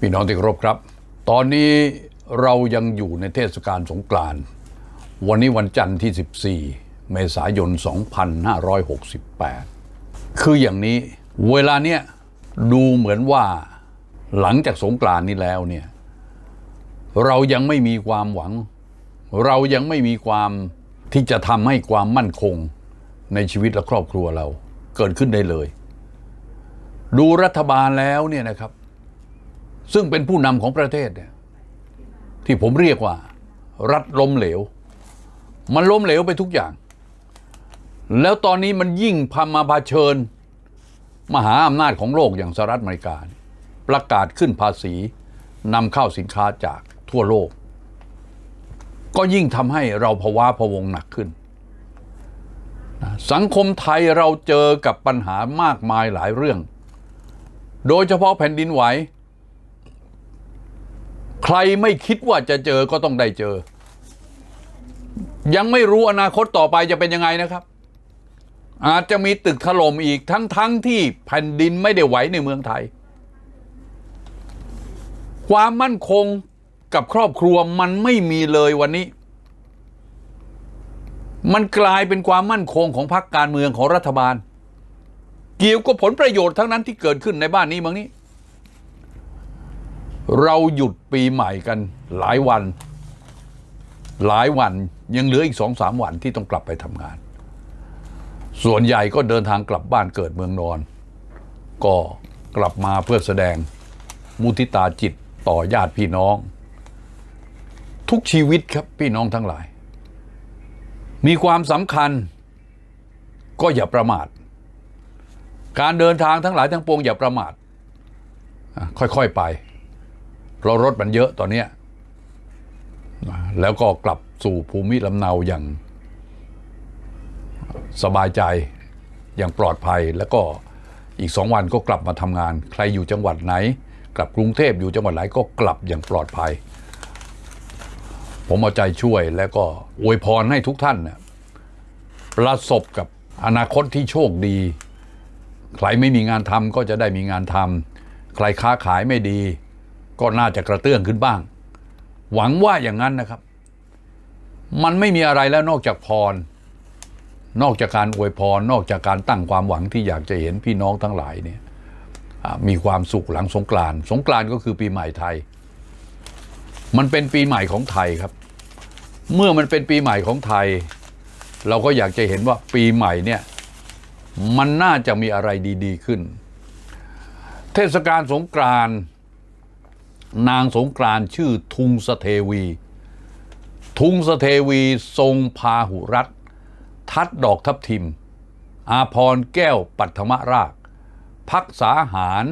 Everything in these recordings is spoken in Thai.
พี่น้องที่เคารพครับ ตอนนี้เรายังอยู่ในเทศกาลสงกรานต์วันนี้วันจันทร์ที่ 14 เมษายน 2568 คืออย่างนี้เวลาเนี้ยดูเหมือนว่าหลังจากสงกรานต์นี้แล้วเนี่ยเรายังไม่มีความหวัง เรายังไม่มีความที่จะทำให้ความมั่นคงในชีวิตและครอบครัวเราเกิดขึ้นได้เลย ดูรัฐบาลแล้วเนี่ยนะครับ ซึ่งเป็นผู้นำของประเทศเนี่ยที่ผมเรียกว่า รัฐล้มเหลว มันล้มเหลวไปทุกอย่าง แล้วตอนนี้มันยิ่งพามาเผชิญ มหาอำนาจของโลกอย่างสหรัฐอเมริกา ประกาศขึ้นภาษีนำเข้าสินค้าจากทั่วโลก ก็ยิ่งทำให้เราภาวะพะวงหนักขึ้น สังคมไทยเราเจอกับปัญหามากมายหลายเรื่อง โดยเฉพาะแผ่นดินไหว ใครไม่คิดว่าจะเจอก็ต้องได้เจอ ยังไม่รู้อนาคตต่อไปจะเป็นยังไงนะครับ อาจจะมีตึกถล่มอีกทั้งๆทที่แผ่นดินไม่ได้ไหวในเมืองไทย ความมั่นคงกับครอบครัวมันไม่มีเลยวันนี้ มันกลายเป็นความมั่นคงของพรรคการเมืองของรัฐบาล เกี่ยวกับผลประโยชน์ทั้งนั้นที่เกิดขึ้นในบ้านนี้เมืองนี้ เราหยุดปีใหม่กันหลายวัน หลายวันยังเหลืออีกสองสามวันที่ต้องกลับไปทำงาน ส่วนใหญ่ก็เดินทางกลับบ้านเกิดเมืองนอน ก็กลับมาเพื่อแสดงมุทิตาจิตต่อญาติพี่น้อง ทุกชีวิตครับพี่น้องทั้งหลาย มีความสำคัญก็อย่าประมาท การเดินทางทั้งหลายทั้งปวงอย่าประมาทค่อยๆไป เพราะรถมันเยอะตอนเนี้ยแล้วก็กลับสู่ภูมิลำเนาอย่างสบายใจอย่างปลอดภัย แล้วก็อีกสองวันก็กลับมาทำงาน ใครอยู่จังหวัดไหน กลับกรุงเทพอยู่จังหวัดไหนก็กลับอย่างปลอดภัย ผมเอาใจช่วยแล้วก็อวยพรให้ทุกท่านนะประสบกับอนาคตที่โชคดี ใครไม่มีงานทำก็จะได้มีงานทำใครค้าขายไม่ดี ก็น่าจะกระเตื้องขึ้นบ้าง หวังว่าอย่างนั้นนะครับ มันไม่มีอะไรแล้วนอกจากพร นอกจากการอวยพร นอกจากการตั้งความหวังที่อยากจะเห็นพี่น้องทั้งหลายเนี่ยมีความสุขหลังสงกรานสงกรานก็คือปีใหม่ไทย มันเป็นปีใหม่ของไทยครับ เมื่อมันเป็นปีใหม่ของไทย เราก็อยากจะเห็นว่าปีใหม่เนี่ยมันน่าจะมีอะไรดี ๆ ขึ้น เทศกาลสงกรานต์ นางสงกรานชื่อทุงสเทวี ทุงสเทวีทรงพาหุรัตทัดดอกทับทิม อาพรแก้วปัทมราก พักษาหาร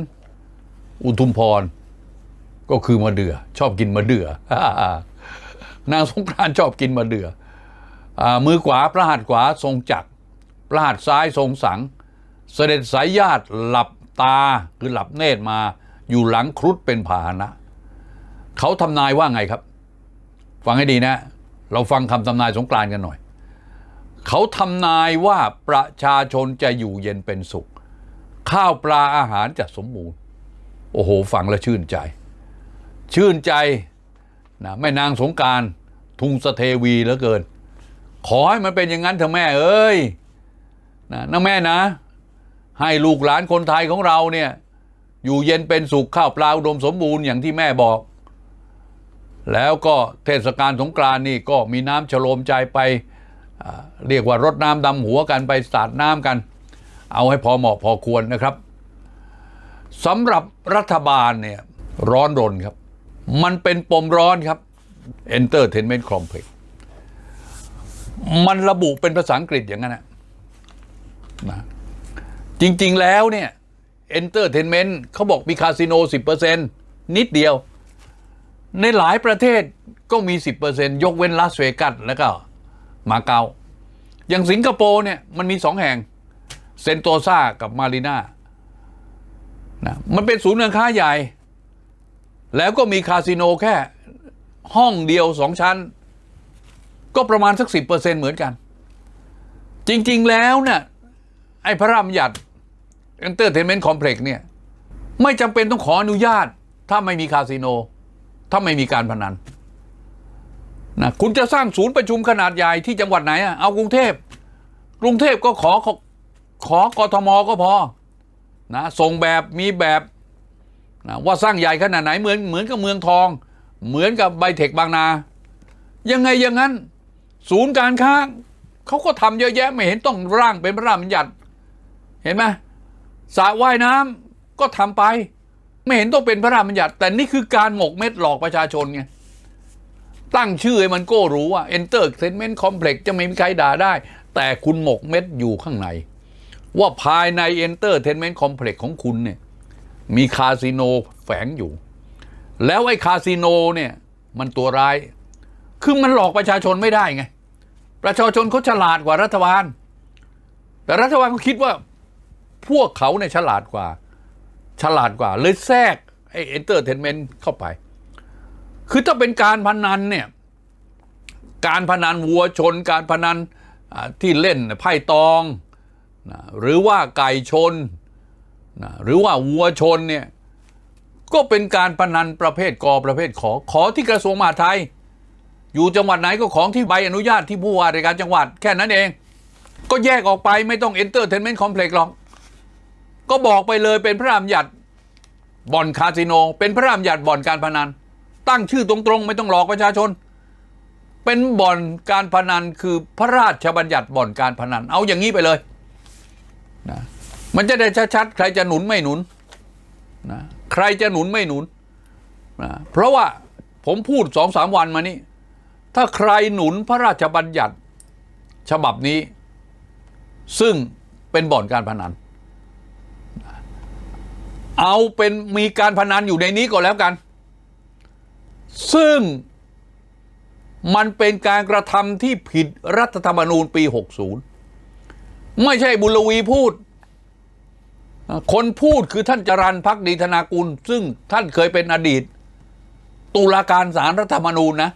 อุทุมพร ก็คือมะเดื่อชอบกินมะเดื่อนางสงกรานชอบกินมะเดื่ออมือขวาพระหัตถ์ขวาทรงจักรพระหัตถ์ซ้ายทรงสัง เสด็จสายญาติหลับตาคือหลับเนตรมาอยู่หลังครุฑเป็นพาหนะ เขาทำนายว่าไงครับ ฟังให้ดีนะ เราฟังคำทำนายสงกรานกันหน่อย เขาทำนายว่าประชาชนจะอยู่เย็นเป็นสุข ข้าวปลาอาหารจะสมบูรณ์ โอ้โห ฟังแล้วชื่นใจ ชื่นใจนะแม่นางสงการทุงสเทวีเหลือเกิน ขอให้มันเป็นอย่างนั้นเถอะแม่เอ้ยนะนะแม่นะ ให้ลูกหลานคนไทยของเราเนี่ย อยู่เย็นเป็นสุขข้าวปลาอุดมสมบูรณ์อย่างที่แม่บอก แล้วก็เทศกาลสงกรานนี่ก็มีน้ำฉโลมใจไป เรียกว่ารดน้ำดำหัวกันไปสาดน้ำกัน เอาให้พอเหมาะพอควรนะครับสำหรับรัฐบาลเนี่ยร้อนรนครับ มันเป็นปมร้อนครับ Entertainment Complex มันระบุเป็นภาษาอังกฤษอย่างนั้นนะนะจริงๆแล้วเนี่ย Entertainment เขาบอกมีคาสิโน 10%นิดเดียว ในหลายประเทศก็มี 10%ยกเว้นลาสเวกัสแล้วก็มาเกาอย่างสิงคโปร์เนี่ยมันมีสองแห่ง เซนโตซากับมารีนานะมันเป็นศูนย์การค้าใหญ่ แล้วก็มีคาสิโนแค่ห้องเดียวสองชั้น ก็ประมาณสักสิบเปอร์เซ็นเหมือนกัน จริงๆแล้วเนี่ยไอ้พระรามหยัด Entertainment Complex เนี่ย ไม่จำเป็นต้องขออนุญาตถ้าไม่มีคาสิโน ถ้าไม่มีการพนันนะคุณจะสร้างศูนย์ประชุมขนาดใหญ่ที่จังหวัดไหนอะเอากรุงเทพกรุงเทพก็ขอขอขอกทมก็พอนะส่งแบบมีแบบนะว่าสร้างใหญ่ขนาดไหนเหมือนเหมือนกับเมืองทอง เหมือนกับไบเทคบางนา ยังไงอย่างนั้น ศูนย์การค้าเขาก็ทำเยอะแยะไม่เห็นต้องร่างเป็นพระราชบัญญัติ เห็นไหมสระว่ายน้ำก็ทำไป ไม่เห็นต้องเป็นพระราชบัญญัติ แต่นี่คือการหมกเม็ดหลอกประชาชนไงตั้งชื่อให้มันโก้รู้ว่า Entertainment Complex จะไม่มีใครด่าได้ แต่คุณหมกเม็ดอยู่ข้างใน ว่าภายใน Entertainment Complex ของคุณเนี่ยมีคาสิโนแฝงอยู่ แล้วไอ้คาสิโนเนี่ยมันตัวร้าย คือมันหลอกประชาชนไม่ได้ไง ประชาชนเขาฉลาดกว่ารัฐบาล แต่รัฐบาลเขาคิดว่าพวกเขาเนี่ยฉลาดกว่า ฉลาดกว่า เลยแทรกไอ้ Entertainment เข้าไป คือถ้าเป็นการพนันเนี่ยการพนันวัวชน การพนันที่เล่นไพ่ตองนะหรือว่าไก่ชนนะหรือว่าวัวชนเนี่ยก็เป็นการพนันประเภทกอประเภทขอขอที่กระทรวงมหาดไทย อยู่จังหวัดไหนก็ของที่ใบอนุญาตที่ผู้ว่าราชการจังหวัดแค่นั้นเอง ก็แยกออกไปไม่ต้อง Entertainment Complex หรอก ก็บอกไปเลยเป็นพระรามหยัดบ่อนคาสิโน เป็นพระรามหยัดบ่อนการพนัน ตั้งชื่อตรงๆ ไม่ต้องหลอกประชาชน เป็นบ่อนการพนันคือพระราชบัญญัติบ่อนการพนัน เอาอย่างนี้ไปเลยนะมันจะได้ชัดๆใครจะหนุนไม่หนุนนะใครจะหนุนไม่หนุนนะเพราะว่าผมพูดสองสามวันมานี้ ถ้าใครหนุนพระราชบัญญัติฉบับนี้ ซึ่งเป็นบ่อนการพนัน เอาเป็นมีการพนันอยู่ในนี้ก็แล้วกัน ซึ่งมันเป็นการกระทำที่ผิดรัฐธรรมนูญปี 60 ไม่ใช่บุญลวีพูด คนพูดคือท่านจรันพักดีธนากุล ซึ่งท่านเคยเป็นอดีต ตุลาการศาลรัฐธรรมนูญนะ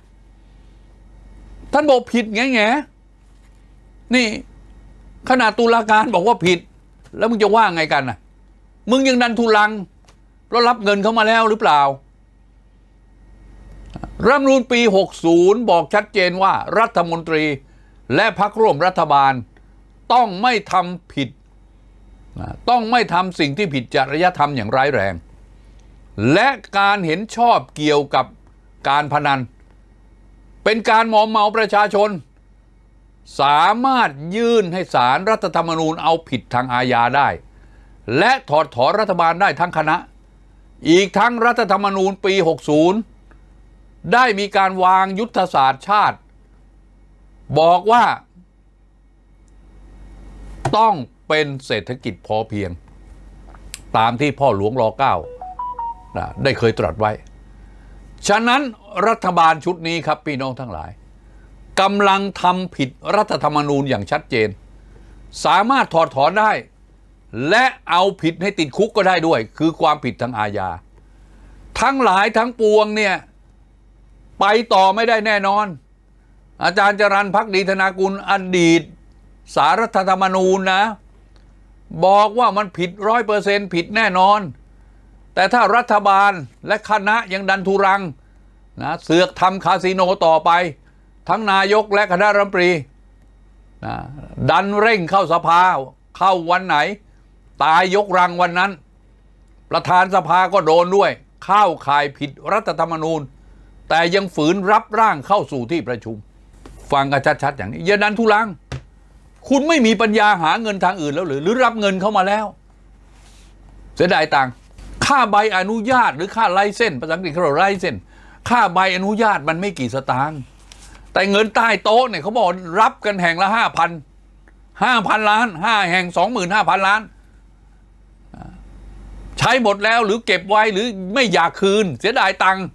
ท่านบอกผิดแง่แง่นี่ขนาดตุลาการบอกว่าผิด แล้วมึงจะว่าไงกันนะ มึงยังดันทุลังเพราะรับเงินเขามาแล้วหรือเปล่า รัฐธรรมนูญปี 60 บอกชัดเจนว่ารัฐมนตรีและพรรคร่วมรัฐบาล ต้องไม่ทำผิด ต้องไม่ทำสิ่งที่ผิดจริยธรรมอย่างร้ายแรง และการเห็นชอบเกี่ยวกับการพนัน เป็นการมอมเมาประชาชน สามารถยื่นให้ศาลรัฐธรรมนูญเอาผิดทางอาญาได้ และถอดถอนรัฐบาลได้ทั้งคณะ อีกทั้งรัฐธรรมนูญปี 60 ได้มีการวางยุทธศาสตร์ชาติ บอกว่า ต้องเป็นเศรษฐกิจพอเพียง ตามที่พ่อหลวงรอเก้านะได้เคยตรัสไว้ ฉะนั้นรัฐบาลชุดนี้ครับพี่น้องทั้งหลายกำลังทำผิดรัฐธรรมนูญอย่างชัดเจน สามารถถอดถอนได้ และเอาผิดให้ติดคุกก็ได้ด้วย คือความผิดทางอาญา ทั้งหลายทั้งปวงเนี่ย ไปต่อไม่ได้แน่นอน อาจารย์จรันพักดีธนากุลอดีต สารรัฐธรรมนูญนะ บอกว่ามันผิดร้อยเปอร์เซ็นผิดแน่นอน แต่ถ้ารัฐบาลและคณะยังดันทุรังนะเสือกทำคาสิโนต่อไป ทั้งนายกและคณะรัฐมนตรีนะดันเร่งเข้าสภาเข้าวันไหน ตายยกรังวันนั้น ประธานสภาก็โดนด้วย เข้าข่ายผิดรัฐธรรมนูญ แต่ยังฝืนรับร่างเข้าสู่ที่ประชุม ฟังกันชัดๆอย่างนี้อย่าดันทุลัง คุณไม่มีปัญญาหาเงินทางอื่นแล้วหรือ หรือรับเงินเข้ามาแล้ว เสียดายตังค่าใบอนุญาตหรือค่าไลเส้นภาษาอังกฤษเขาเรียกไลเส้นค่าใบอนุญาตมันไม่กี่สตางค์แต่เงินใต้โต๊ะเนี่ยเขาบอกรับกันแห่งละห้าพันห้าพันล้านห้าแห่งสองหมื่นห้าพันล้าน ช้หมดแล้วหรือเก็บไว้หรือไม่อยากคืน เสียดายตังค์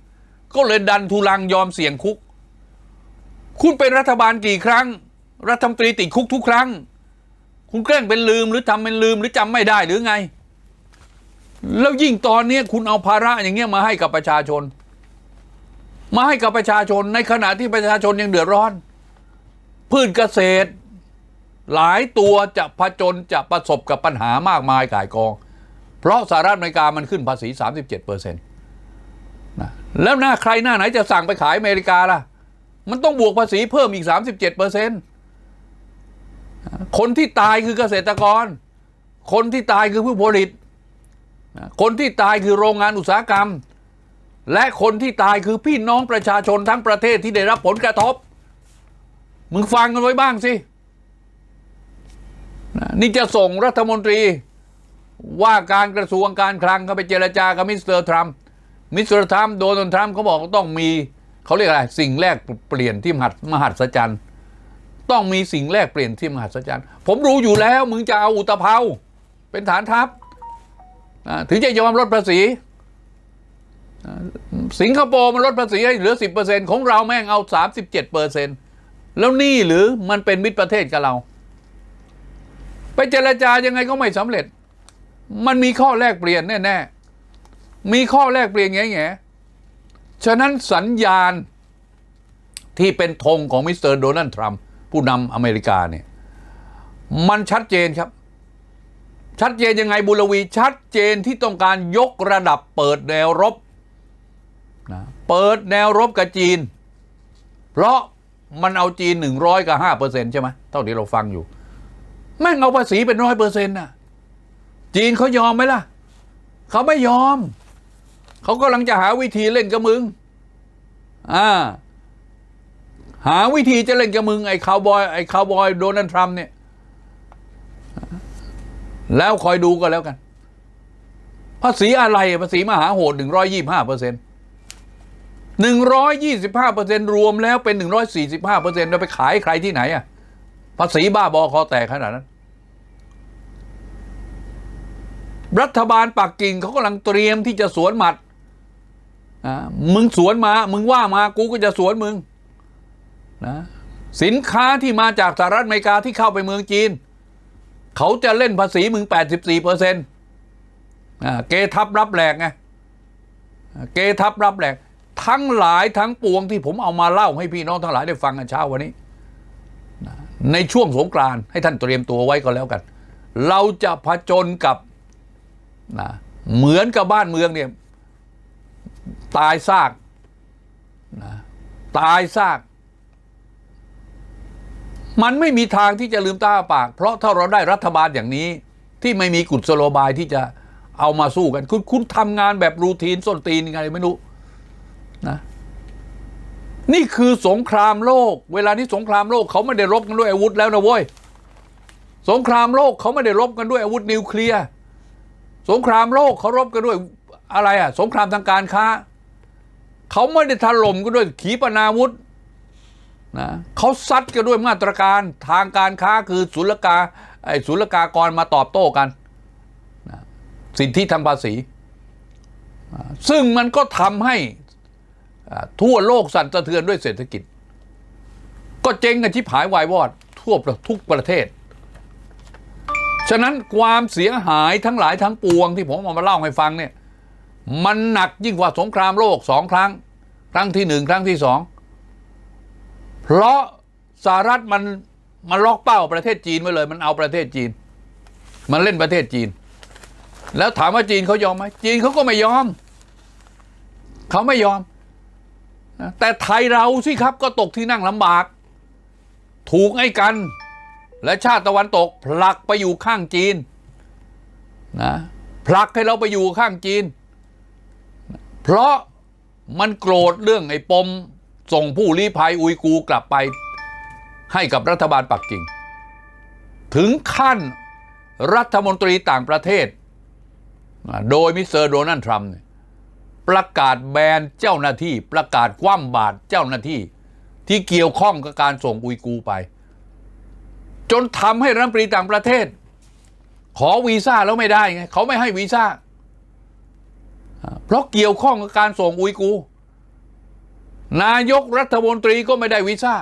ก็เลยดันทุลังยอมเสี่ยงคุก คุณเป็นรัฐบาลกี่ครั้ง รัฐมนตรีติดคุกทุกครั้ง คุณแกล้งเป็นลืมหรือทำเป็นลืมหรือจำไม่ได้หรือไง แล้วยิ่งตอนนี้คุณเอาภาระอย่างเงี้ยมาให้กับประชาชน มาให้กับประชาชนในขณะที่ประชาชนยังเดือดร้อน พืชเกษตร หลายตัวจะผจญจะประสบกับปัญหามากมายก่ายกอง เพราะสหรัฐอเมริกามันขึ้นภาษี 37เปอร์เซ็นต์แล้วหน้าใครหน้าไหนจะสั่งไปขายอเมริกาล่ะ มันต้องบวกภาษีเพิ่มอีก 37เปอร์เซ็นคนที่ตายคือเกษตรกร คนที่ตายคือผู้ผลิต คนที่ตายคือโรงงานอุตสาหกรรม และคนที่ตายคือพี่น้องประชาชนทั้งประเทศที่ได้รับผลกระทบ มึงฟังกันไว้บ้างสินี่จะส่งรัฐมนตรี ว่าการกระทรวงการคลังเขาไปเจรจากับมิสเตอร์ทรัมป์มิสเตอร์ทรัมป์โดนัลด์ทรัมป์เขาบอกต้องมีเขาเรียกอะไรสิ่งแรกเปลี่ยนที่มหัศมหัศจรรย์ต้องมีสิ่งแรกเปลี่ยนที่มหัศจรรย์ผมรู้อยู่แล้วมึงจะเอาอุตภเปาเป็นฐานทัพถึงจะยอมลดภาษี สิงคโปร์มันลดภาษีให้เหลือ 10%ของเราแม่งเอา 37%แล้วนี่หรือมันเป็นมิตรประเทศกับเรา ไปเจรจายังไงก็ไม่สำเร็จ มันมีข้อแลกเปลี่ยนแน่ๆ มีข้อแลกเปลี่ยนแง่ๆฉะนั้นสัญญาณที่เป็นธงของมิสเตอร์โดนัลด์ทรัมป์ผู้นำอเมริกาเนี่ย มันชัดเจนครับ ชัดเจนยังไงบุรวี ชัดเจนที่ต้องการยกระดับเปิดแนวรบนะเปิดแนวรบกับจีน เพราะมันเอาจีนหนึ่งร้อยกับห้าเปอร์เซ็นต์ใช่ไหมเท่าที่เราฟังอยู่ แม่งเอาภาษีเป็นร้อยเปอร์เซ็นต์น่ะ จีนเขายอมไหมล่ะ เขาไม่ยอม เขากำลังจะหาวิธีเล่นกับมึง อ่า หาวิธีจะเล่นกับมึง ไอ้คาวบอย ไอ้คาวบอยโดนัลด์ทรัมป์เนี่ย แล้วคอยดูก็แล้วกัน ภาษีอะไร ภาษีมหาโหดหนึ่งร้อยยี่ห้าเปอร์เซ็นต์หนึ่งร้อยยี่สิบห้าเปอร์เซ็นต์รวมแล้วเป็นหนึ่งร้อยสี่สิบห้าเปอร์เซ็นต์เราไปขายใครที่ไหนอะภาษีบ้าบอคอแตกขนาดนั้น รัฐบาลปักกิ่งเขากำลังเตรียมที่จะสวนหมัดมึงสวนมา มึงว่ามา กูก็จะสวนมึงนะสินค้าที่มาจากสหรัฐอเมริกาที่เข้าไปเมืองจีน เขาจะเล่นภาษีมึง 84เปอร์เซ็นต์เกทับรับแหลกไงเกทับรับแหลก ทั้งหลายทั้งปวงที่ผมเอามาเล่าให้พี่น้องทั้งหลายได้ฟังกันเช้าวันนี้ ในช่วงสงกรานต์ให้ท่านเตรียมตัวไว้ก็แล้วกัน เราจะผจญกับ นะเหมือนกับบ้านเมืองเนี่ยตายซากนะตายซาก มันไม่มีทางที่จะลืมตาปาก เพราะถ้าเราได้รัฐบาลอย่างนี้ ที่ไม่มีกุศโลบายที่จะเอามาสู้กัน คุณคุณทำงานแบบรูทีนส้นตีนยังไงไม่รู้นะนี่คือสงครามโลก เวลานี้สงครามโลกเขาไม่ได้รบกันด้วยอาวุธแล้วนะเว้ยสงครามโลกเขาไม่ได้รบกันด้วยอาวุธนิวเคลียร์ สงครามโลกเขารบกันด้วยอะไรอะ สงครามทางการค้า เขาไม่ได้ถล่มกันด้วยขีปนาวุธนะเขาซัดกันด้วยมาตรการทางการค้าคือศุลกาไอ้ศุลกากรมาตอบโต้กันนะสิทธิทางภาษี ซึ่งมันก็ทำให้ทั่วโลกสั่นสะเทือนด้วยเศรษฐกิจ ก็เจ๊งกันที่ผายวายวอด ทั่วทุกประเทศ ฉะนั้นความเสียหายทั้งหลายทั้งปวงที่ผมเอามาเล่าให้ฟังเนี่ยมันหนักยิ่งกว่าสงครามโลกสองครั้ง ครั้งที่หนึ่งครั้งที่สองเพราะสหรัฐมันมันล็อกเป้าประเทศจีนไว้เลย มันเอาประเทศจีน มันเล่นประเทศจีน แล้วถามว่าจีนเขายอมไหมจีนเขาก็ไม่ยอม เขาไม่ยอมแต่ไทยเราสิครับก็ตกที่นั่งลำบาก ถูกไอ้กัน และชาติตะวันตกผลักไปอยู่ข้างจีนนะผลักให้เราไปอยู่ข้างจีน เพราะมันโกรธเรื่องไอ้ปม ส่งผู้ลี้ภัยอุยกูกลับไปให้กับรัฐบาลปักกิ่ง ถึงขั้นรัฐมนตรีต่างประเทศ โดยมิสเตอร์โดนัลด์ทรัมป์ประกาศแบนเจ้าหน้าที่ ประกาศคว่ำบาตรเจ้าหน้าที่ ที่เกี่ยวข้องกับการส่งอุยกูไป จนทำให้รัฐมนตรีต่างประเทศ ขอวีซ่าแล้วไม่ได้ไงเขาไม่ให้วีซ่า เพราะเกี่ยวข้องกับการส่งอุยกู นายกรัฐมนตรีก็ไม่ได้วีซ่า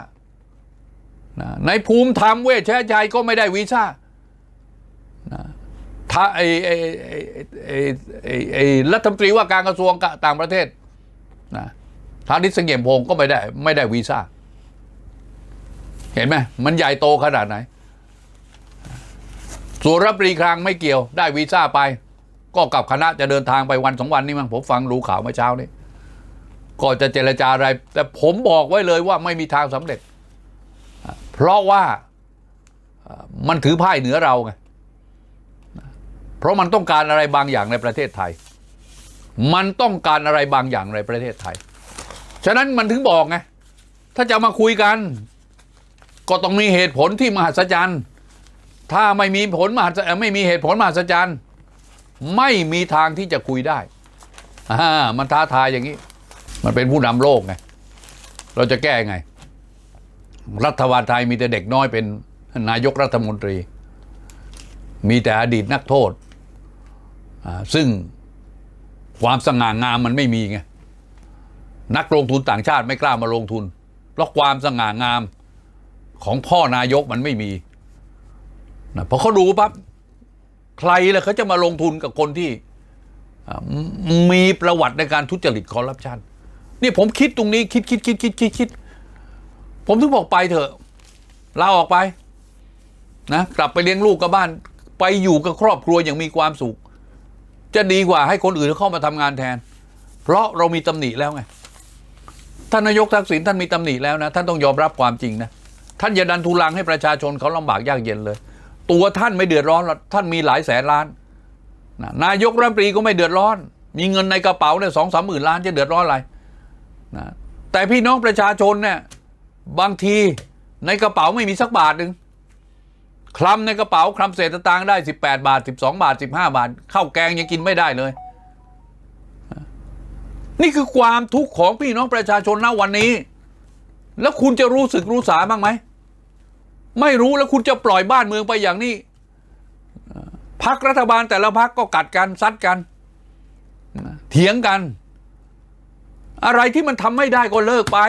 นะในภูมิธรรมเวชชชัยก็ไม่ได้วีซ่าถ้าไอ้ไอ้ไอ้ไอ้ไอ้รัฐมนตรีว่าการกระทรวงต่างประเทศนะทานิสเงียมพงศ์ก็ไม่ได้ไม่ได้วีซ่า เห็นไหมมันใหญ่โตขนาดไหน ส่วนรัฐมนตรีคลังไม่เกี่ยวได้วีซ่าไป ก็กับคณะจะเดินทางไปวันสองวันนี้มั้งผมฟังรู้ข่าวเมื่อเช้านี้ก็จะเจรจาอะไร แต่ผมบอกไว้เลยว่าไม่มีทางสำเร็จ เพราะว่ามันถือพ่ายเหนือเราไงเพราะมันต้องการอะไรบางอย่างในประเทศไทย มันต้องการอะไรบางอย่างในประเทศไทย ฉะนั้นมันถึงบอกไงถ้าจะมาคุยกัน ก็ต้องมีเหตุผลที่มหัศจรรย์ ถ้าไม่มีผลมหัศเอ่อไม่มีเหตุผลมหัศจรรย์ไม่มีทางที่จะคุยได้อ่ามันท้าทายอย่างนี้ มันเป็นผู้นำโลกไง เราจะแก้ไง รัฐบาลไทยมีแต่เด็กน้อยเป็นนายกรัฐมนตรี มีแต่อดีตนักโทษอ่าซึ่งความสง่างามมันไม่มีไง นักลงทุนต่างชาติไม่กล้ามาลงทุน เพราะความสง่างามของพ่อนายกมันไม่มี นะพอเขาดูปั๊บใครล่ะเขาจะมาลงทุนกับคนที่มีประวัติในการทุจริตคอร์รัปชันนี่ผมคิดตรงนี้คิดคิดคิดคิดคิดคิดผมถึงบอกไปเถอะลาออกไปนะกลับไปเลี้ยงลูกกับบ้าน ไปอยู่กับครอบครัวอย่างมีความสุข จะดีกว่าให้คนอื่นเข้ามาทำงานแทน เพราะเรามีตำหนิแล้วไงท่านนายกทักษิณท่านมีตำหนิแล้วนะ ท่านต้องยอมรับความจริงนะ ท่านอย่าดันทุลังให้ประชาชนเขาลำบากยากเย็นเลย ตัวท่านไม่เดือดร้อนหรอกท่านมีหลายแสนล้านนายกรัฐมนตรีก็ไม่เดือดร้อน มีเงินในกระเป๋าเนี่ยสองสามหมื่นล้านจะเดือดร้อนอะไรนะแต่พี่น้องประชาชนเนี่ยบางทีในกระเป๋าไม่มีสักบาทหนึ่งคลำในกระเป๋าคลำเศษตางได้ 18 บาท 12 บาท 15 บาทข้าวแกงยังกินไม่ได้เลย นี่คือความทุกข์ของพี่น้องประชาชนณวันนี้ แล้วคุณจะรู้สึกรู้สาบ้างไหม ไม่รู้แล้วคุณจะปล่อยบ้านเมืองไปอย่างนี้พักรัฐบาลแต่ละพักก็กัดกันซัดกันเถียงกัน อะไรที่มันทำไม่ได้ก็เลิกไป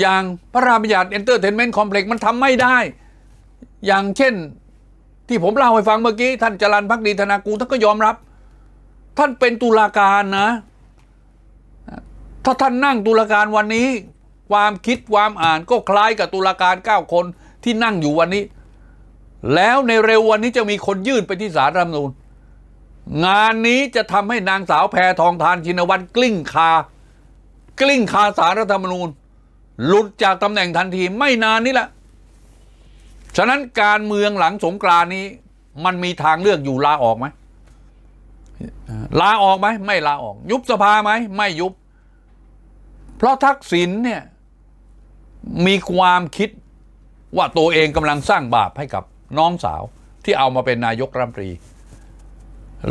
อย่างพระรามบัญญัติเอนเตอร์เทนเมนต์คอมเพล็กซ์มันทำไม่ได้ อย่างเช่นที่ผมเล่าให้ฟังเมื่อกี้ ท่านจรันพักดีธนากูท่านก็ยอมรับ ท่านเป็นตุลาการนะ ถ้าท่านนั่งตุลาการวันนี้ ความคิดความอ่านก็คล้ายกับตุลาการเก้าคนที่นั่งอยู่วันนี้ แล้วในเร็ววันนี้จะมีคนยื่นไปที่ศาลรัฐธรรมนูญงานนี้จะทำให้นางสาวแพทองทานชินวัตรกลิ้งคา กลิ้งคาสารรัฐธรรมนูญ หลุดจากตำแหน่งทันทีไม่นานนี้แหละ ฉะนั้นการเมืองหลังสงกรานนี้ มันมีทางเลือกอยู่ลาออกไหมลาออกไหมไม่ลาออก ยุบสภาไหมไม่ยุบ เพราะทักษิณเนี่ย มีความคิดว่าตัวเองกำลังสร้างบาปให้กับน้องสาวที่เอามาเป็นนายกรัฐมนตรี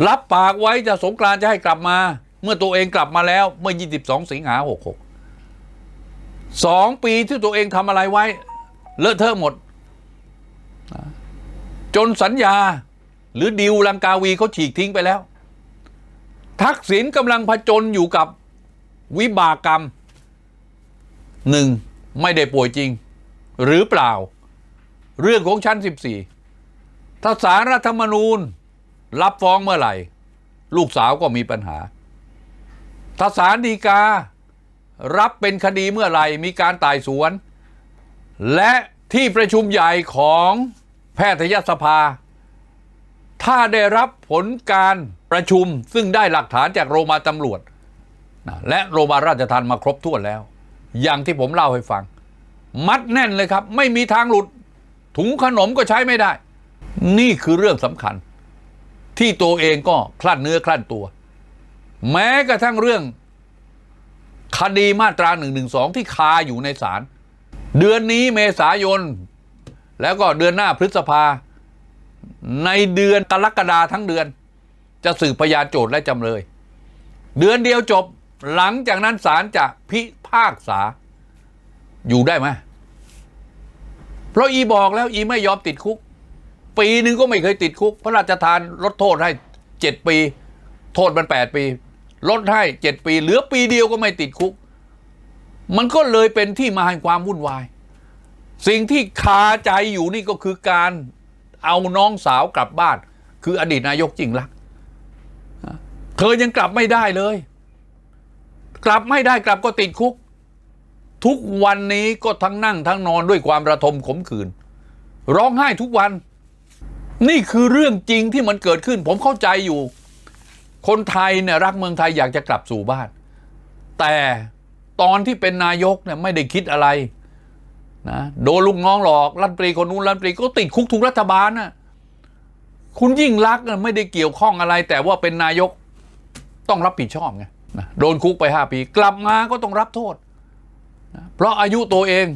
รับปากไว้จะสงกรานจะให้กลับมา เมื่อตัวเองกลับมาแล้วเมื่อ 22 สิงหา66สองปีที่ตัวเองทำอะไรไว้ เลอะเทอะหมด จนสัญญาหรือดิวลังกาวีเขาฉีกทิ้งไปแล้ว ทักษิณกำลังผจญอยู่กับวิบากกรรมหนึ่ง ไม่ได้ป่วยจริง หรือเปล่า เรื่องของชั้น 14 ถ้าสารรัฐธรรมนูญ รับฟ้องเมื่อไหร่ ลูกสาวก็มีปัญหา ถ้าสารดีกา รับเป็นคดีเมื่อไหร่ มีการไต่สวน และที่ประชุมใหญ่ของแพทยสภา ถ้าได้รับผลการประชุมซึ่งได้หลักฐานจากโรงพยาบาลตำรวจ และโรงพยาบาลราชทัณฑ์มาครบถ้วนแล้ว อย่างที่ผมเล่าให้ฟัง มัดแน่นเลยครับ ไม่มีทางหลุด ถุงขนมก็ใช้ไม่ได้ นี่คือเรื่องสำคัญ ที่ตัวเองก็คลั่นเนื้อคลั่นตัว แม้กระทั่งเรื่อง คดีมาตรา1นึที่คาอยู่ในศาลเดือนนี้เมษายน แล้วก็เดือนหน้าพฤษภา ในเดือนกรกฎาทั้งเดือน จะสืบพยานโจทย์และจำเลย เดือนเดียวจบหลังจากนั้นศาลจะพิ พากษา อยู่ได้ไหมเพราะอีบอกแล้วอีไม่ยอมติดคุก ปีหนึ่งก็ไม่เคยติดคุก พระราชทานลดโทษให้เจ็ดปี โทษมันแปดปี ลดให้เจ็ดปี เหลือปีเดียวก็ไม่ติดคุก มันก็เลยเป็นที่มาแห่งความวุ่นวาย สิ่งที่คาใจอยู่นี่ก็คือการเอาน้องสาวกลับบ้าน คืออดีตนายกจริงลักษณ์เธอยังกลับไม่ได้เลย กลับไม่ได้กลับก็ติดคุก ทุกวันนี้ก็ทั้งนั่งทั้งนอนด้วยความระทมขมขื่นร้องไห้ทุกวัน นี่คือเรื่องจริงที่มันเกิดขึ้น ผมเข้าใจอยู่ คนไทยเนี่ยรักเมืองไทยอยากจะกลับสู่บ้าน แต่ตอนที่เป็นนายกเนี่ยไม่ได้คิดอะไรนะโดนลูกน้องหลอกรัฐมนตรีคนนู้นรัฐมนตรีก็ติดคุกทุกรัฐบาลน่ะคุณยิ่งรักไม่ได้เกี่ยวข้องอะไร แต่ว่าเป็นนายกต้องรับผิดชอบไงนะโดนคุกไปห้าปี กลับมาก็ต้องรับโทษ เพราะอายุตัวเอง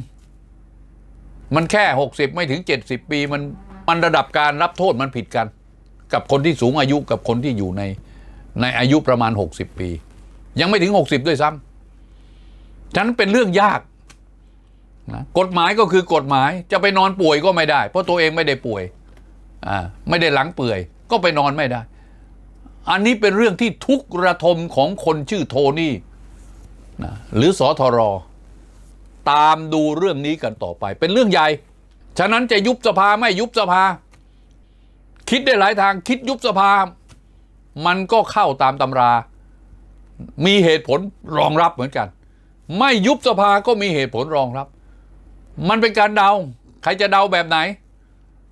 มันแค่หกสิบไม่ถึงเจ็ดสิบปี มันมันระดับการรับโทษมันผิดกัน กับคนที่สูงอายุกับคนที่อยู่ในในอายุประมาณ 60 ปี ยังไม่ถึง 60 ด้วยซ้ำฉะนั้นเป็นเรื่องยากนะกฎหมายก็คือกฎหมายจะไปนอนป่วยก็ไม่ได้ เพราะตัวเองไม่ได้ป่วยอ่าไม่ได้หลังเปื่อย ก็ไปนอนไม่ได้ อันนี้เป็นเรื่องที่ทุกระทมของคนชื่อโทนี่นะหรือสอทร ตามดูเรื่องนี้กันต่อไป เป็นเรื่องใหญ่ ฉะนั้นจะยุบสภาไม่ยุบสภา คิดได้หลายทางคิดยุบสภา มันก็เข้าตามตำรา มีเหตุผลรองรับเหมือนกัน ไม่ยุบสภาก็มีเหตุผลรองรับ มันเป็นการเดา ใครจะเดาแบบไหน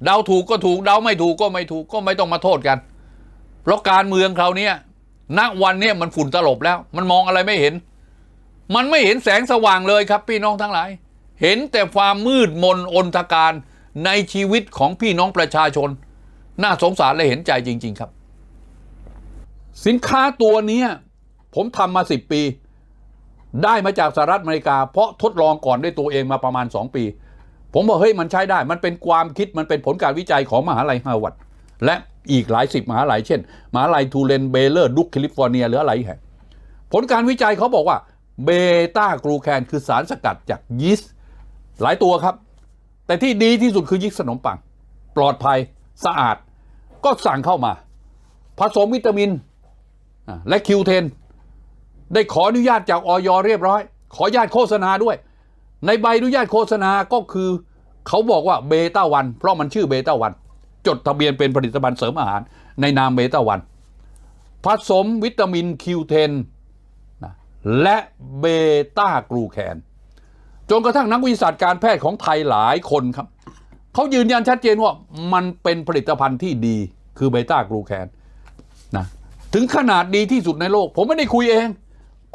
เดาถูกก็ถูก เดาไม่ถูกก็ไม่ถูกก็ไม่ต้องมาโทษกัน เพราะการเมืองคราวนี้ณวันเนี้ยมันฝุ่นตลบแล้ว มันมองอะไรไม่เห็น มันไม่เห็นแสงสว่างเลยครับพี่น้องทั้งหลาย เห็นแต่ความมืดมนอนทการในชีวิตของพี่น้องประชาชน น่าสงสารและเห็นใจจริง ๆครับ สินค้าตัวนี้ผมทำมาสิบปี ได้มาจากสหรัฐอเมริกา เพราะทดลองก่อนด้วยตัวเองมาประมาณ 2 ปี ผมบอกเฮ้ยมันใช้ได้ มันเป็นความคิดมันเป็นผลการวิจัยของมหาลัยฮาร์วาร์ดและอีกหลายสิบมหาลัยเช่นมหาลัยทูเลนเบเลอร์ดุกแคลิฟอร์เนียหรืออะไรแห่งผลการวิจัยเขาบอกว่า เบต้ากลูแคนคือสารสกัดจากยีสต์หลายตัวครับ แต่ที่ดีที่สุดคือยีสต์ขนมปัง ปลอดภัยสะอาด ก็สั่งเข้ามา ผสมวิตามิน และคิวเทนได้ขออนุญาตจากออยเรียบร้อย ขออนุญาตโฆษณาด้วย ในใบอนุญาตโฆษณาก็คือ เขาบอกว่าเบต้าวัน เพราะมันชื่อเบต้าวัน จดทะเบียนเป็นผลิตภัณฑ์เสริมอาหาร ในนามเบต้าวันผสมวิตามินคิวเทน และเบต้ากลูแคนจนกระทั่งนักวิทยาศาสตร์การแพทย์ของไทยหลายคนครับเขายืนยันชัดเจนว่ามันเป็นผลิตภัณฑ์ที่ดีคือเบต้ากลูแคนนะถึงขนาดดีที่สุดในโลก ผมไม่ได้คุยเอง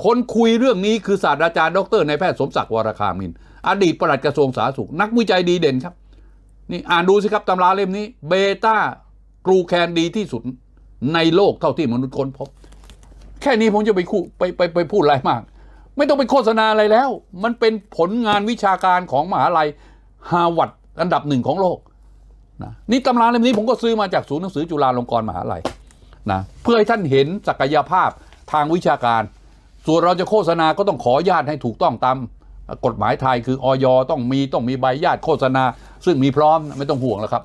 คนคุยเรื่องนี้คือศาสตราจารย์ดรนายแพทย์สมศักดิ์วรคามิน อดีตปลัดกระทรวงสาธารณสุข นักวิจัยดีเด่นครับ นี่อ่านดูสิครับตำราเล่มนี้เบต้ากลูแคนดีที่สุดในโลกเท่าที่มนุษย์ค้นพบ แค่นี้ผมจะไปคู่ไปไปไปพูดอะไรมาก ไม่ต้องไปโฆษณาอะไรแล้ว มันเป็นผลงานวิชาการของมหาลัยฮาร์วาร์ดอันดับหนึ่งของโลกนะนี่ตำราเล่มนี้ผมก็ซื้อมาจากศูนย์หนังสือจุฬาลงกรณ์มหาลัยนะเพื่อให้ท่านเห็นศักยภาพทางวิชาการ ส่วนเราจะโฆษณาก็ต้องขออนุญาตให้ถูกต้องตามกฎหมายไทยคือออยต้องมีต้องมีใบญาตโฆษณา ซึ่งมีพร้อมไม่ต้องห่วงแล้วครับ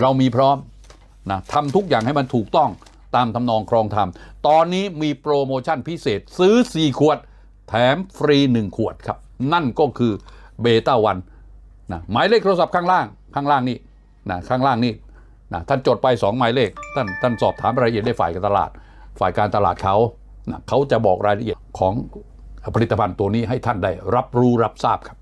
เรามีพร้อมนะทำทุกอย่างให้มันถูกต้อง ตามทำนองครองธรรม ตอนนี้มีโปรโมชั่นพิเศษซื้อ 4 ขวด แถมฟรี 1 ขวดครับ นั่นก็คือเบต้าวันนะหมายเลขโทรศัพท์ข้างล่างข้างล่างนี่นะข้างล่างนี่นะท่านจดไป 2 หมายเลข ท่านท่านสอบถามรายละเอียดได้ฝ่ายการตลาด ฝ่ายการตลาดเขานะเขาจะบอกรายละเอียดของผลิตภัณฑ์ตัวนี้ให้ท่านได้รับรู้รับทราบครับ